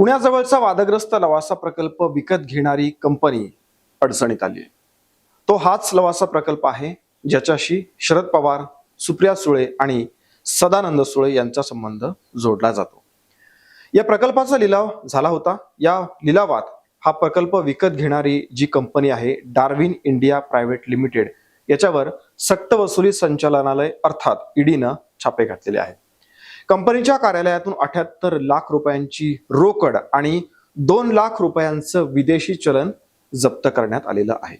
पुण्याजवळचा वादग्रस्त लवासा प्रकल्प विकत घेणारी कंपनी अडचणीत आली. तो हाच लवासा प्रकल्प आहे ज्याच्याशी शरद पवार सुप्रिया सुळे आणि सदानंद सुळे यांचा संबंध जोडला जातो. या प्रकल्पाचा लिलाव झाला होता. या लिलावात हा प्रकल्प विकत घेणारी जी कंपनी आहे डार्विन इंडिया प्रायव्हेट लिमिटेड याच्यावर सक्तवसुली संचालनालय अर्थात ईडीनं छापे घातलेले आहेत. कंपनीच्या कार्यालयातून अठ्याहत्तर लाख रुपयांची रोकड आणि दोन लाख रुपयांचं विदेशी चलन जप्त करण्यात आलेलं आहे.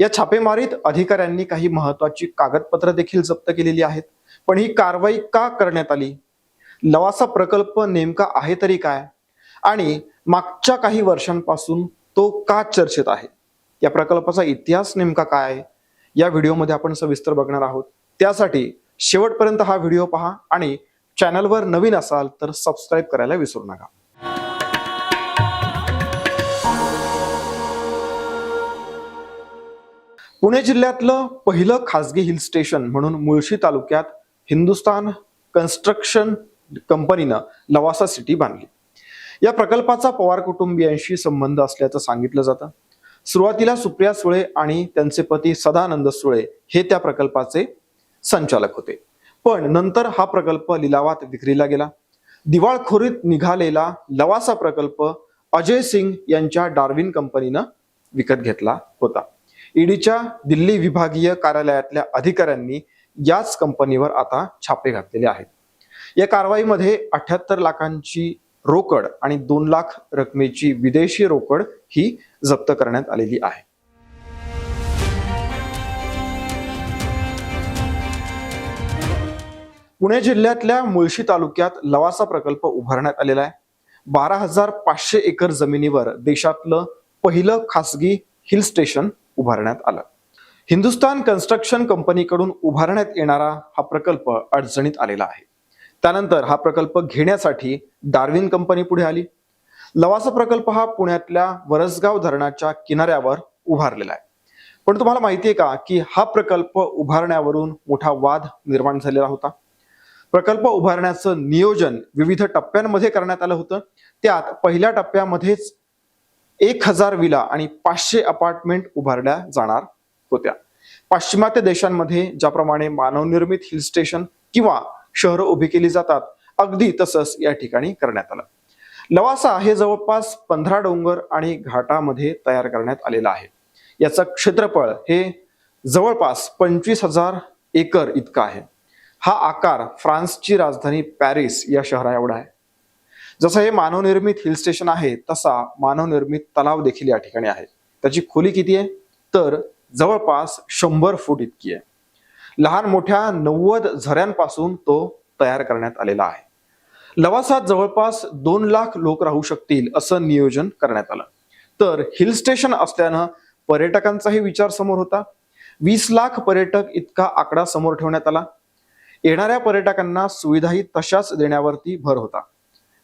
या छापेमारीत अधिकाऱ्यांनी काही महत्वाची कागदपत्र देखील जप्त केलेली आहेत. पण ही कारवाई का करण्यात आली? लवासा प्रकल्प नेमका आहे तरी काय? आणि मागच्या काही वर्षांपासून तो का चर्चेत आहे? या प्रकल्पाचा इतिहास नेमका काय आहे? या व्हिडिओमध्ये आपण सविस्तर बघणार आहोत. त्यासाठी शेवटपर्यंत हा व्हिडिओ पहा आणि चॅनलवर नवीन असाल तर सबस्क्राईब करायला विसरू नका. पुणे जिल्ह्यातलं पहिलं खासगी हिल स्टेशन म्हणून मुळशी तालुक्यात हिंदुस्तान कन्स्ट्रक्शन कंपनीनं लवासा सिटी बांधली. या प्रकल्पाचा पवार कुटुंबियांशी संबंध असल्याचं सांगितलं जातं. सुरुवातीला सुप्रिया सुळे आणि त्यांचे पती सदानंद सुळे हे त्या प्रकल्पाचे संचालक होते. पण नंतर हा प्रकल्प लिलावात विक्रीला गेला. दिवाळखोरीत निघालेला लवासा प्रकल्प अजय सिंग यांच्या डार्विन कंपनीनं विकत घेतला होता. ईडीच्या दिल्ली विभागीय कार्यालयातल्या अधिकाऱ्यांनी याच कंपनीवर आता छापे घातलेले आहेत. या कारवाईमध्ये अठ्याहत्तर लाखांची रोकड आणि दोन लाख रकमेची विदेशी रोकड ही जप्त करण्यात आलेली आहे. पुणे जिल्ह्यातल्या मुळशी तालुक्यात लवासा प्रकल्प उभारण्यात आलेला आहे. बारा हजार पाचशे एकर जमिनीवर देशातलं पहिलं खासगी हिल स्टेशन उभारण्यात आलं. हिंदुस्तान कन्स्ट्रक्शन कंपनीकडून उभारण्यात येणारा हा प्रकल्प अडचणीत आलेला आहे. त्यानंतर हा प्रकल्प घेण्यासाठी डार्विन कंपनी पुढे आली. लवासा प्रकल्प हा पुण्यातल्या वरसगाव धरणाच्या किनाऱ्यावर उभारलेला आहे. पण तुम्हाला माहिती आहे का की हा प्रकल्प उभारण्यावरून मोठा वाद निर्माण झालेला होता? प्रकल्प उभारण्याचं नियोजन विविध टप्प्यांमध्ये करण्यात आलं होतं. त्यात पहिल्या टप्प्यामध्येच एक हजार विला आणि पाचशे अपार्टमेंट उभारल्या जाणार होत्या. पाश्चिमात्य देशांमध्ये ज्याप्रमाणे मानवनिर्मित हिल स्टेशन किंवा शहरं उभी केली जातात अगदी तसंच या ठिकाणी करण्यात आलं. लवासा हे जवळपास पंधरा डोंगर आणि घाटामध्ये तयार करण्यात आलेलं आहे. याचं क्षेत्रफळ हे जवळपास पंचवीस हजार एकर इतकं आहे. हा आकार फ्रान्सची राजधानी पॅरिस या शहरा एवढा आहे. जसं हे मानवनिर्मित हिल स्टेशन आहे तसा मानवनिर्मित तलाव देखील या ठिकाणी आहे. त्याची खोली किती आहे? तर जवळपास शंभर फूट इतकी आहे. लहान मोठ्या नव्वद झऱ्यांपासून तो तयार करण्यात आलेला आहे. लवासात जवळपास दोन लाख लोक राहू शकतील असं नियोजन करण्यात आलं. तर हिल स्टेशन असल्यानं पर्यटकांचाही विचार समोर होता. वीस लाख पर्यटक इतका आकडा समोर ठेवण्यात आला. येणाऱ्या पर्यटकांना सुविधाही तशाच देण्यावरती भर होता.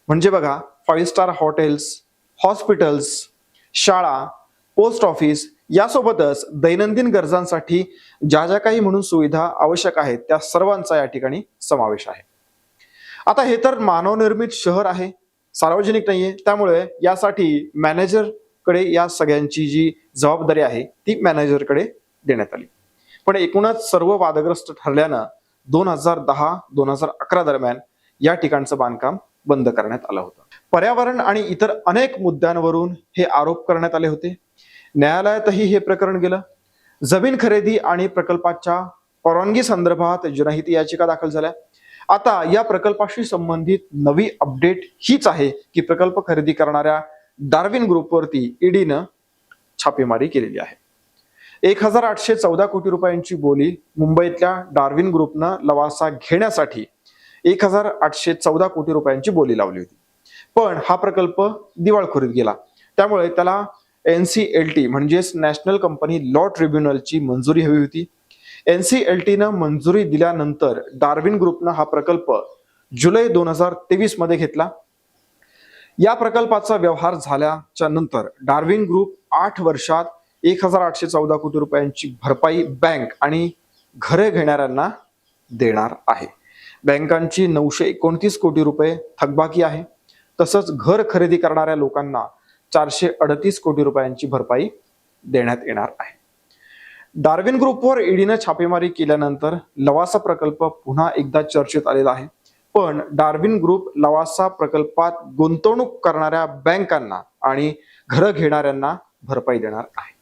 म्हणजे बघा फाईव्ह स्टार हॉटेल्स हॉस्पिटल्स शाळा पोस्ट ऑफिस यासोबतच दैनंदिन गरजांसाठी ज्या ज्या काही म्हणून सुविधा आवश्यक आहेत त्या सर्वांचा या ठिकाणी समावेश आहे. आता हे तर मानवनिर्मित शहर आहे सार्वजनिक नाहीये. त्यामुळे यासाठी मॅनेजरकडे या सगळ्यांची जी जबाबदारी आहे ती मॅनेजरकडे देण्यात आली. पण एकूणच सर्व वादग्रस्त ठरल्यानं दोन हजार दहा दोन हजार अकरा दरम्यान या ठिकाणचं बांधकाम बंद करण्यात आलं होतं. पर्यावरण आणि इतर अनेक मुद्द्यांवरून हे आरोप करण्यात आले होते. न्यायालयातही हे प्रकरण गेलं. जमीन खरेदी आणि प्रकल्पाच्या परवानगी संदर्भात जनहित याचिका दाखल झाल्या. आता या प्रकल्पाशी संबंधित नवी अपडेट हीच आहे की प्रकल्प खरेदी करणाऱ्या डार्विन ग्रुपवरती ईडीनं छापेमारी केलेली आहे. एक हजार आठशे चौदा कोटी रुपयांची बोली मुंबईतल्या डार्विन ग्रुपनं लवासा घेण्यासाठी एक हजार आठशे चौदा कोटी रुपयांची बोली लावली होती. पण हा प्रकल्प दिवाळखोरीत गेला. त्यामुळे त्याला एन सी एल टी म्हणजेच नॅशनल कंपनी लॉ ट्रिब्युनलची मंजुरी हवी होती. एन सी एल टीनं मंजुरी दिल्यानंतर डार्विन ग्रुपनं हा प्रकल्प जुलै दोन हजार तेवीसमध्ये घेतला. या प्रकल्पाचा व्यवहार झाल्याच्यानंतर डार्विन ग्रुप आठ वर्षात एक हजार आठशे चौदा कोटी रुपयांची भरपाई बँक आणि घरे घेणाऱ्यांना देणार आहे. बँकांची नऊशे एकोणतीस कोटी रुपये थकबाकी आहे. तसंच घर खरेदी करणाऱ्या लोकांना चारशे अडतीस कोटी रुपयांची भरपाई देण्यात येणार आहे. डार्विन ग्रुपवर ईडीनं छापेमारी केल्यानंतर लवासा प्रकल्प पुन्हा एकदा चर्चेत आलेला आहे. पण डार्विन ग्रुप लवासा प्रकल्पात गुंतवणूक करणाऱ्या बँकांना आणि घरं घेणाऱ्यांना भरपाई देणार आहे.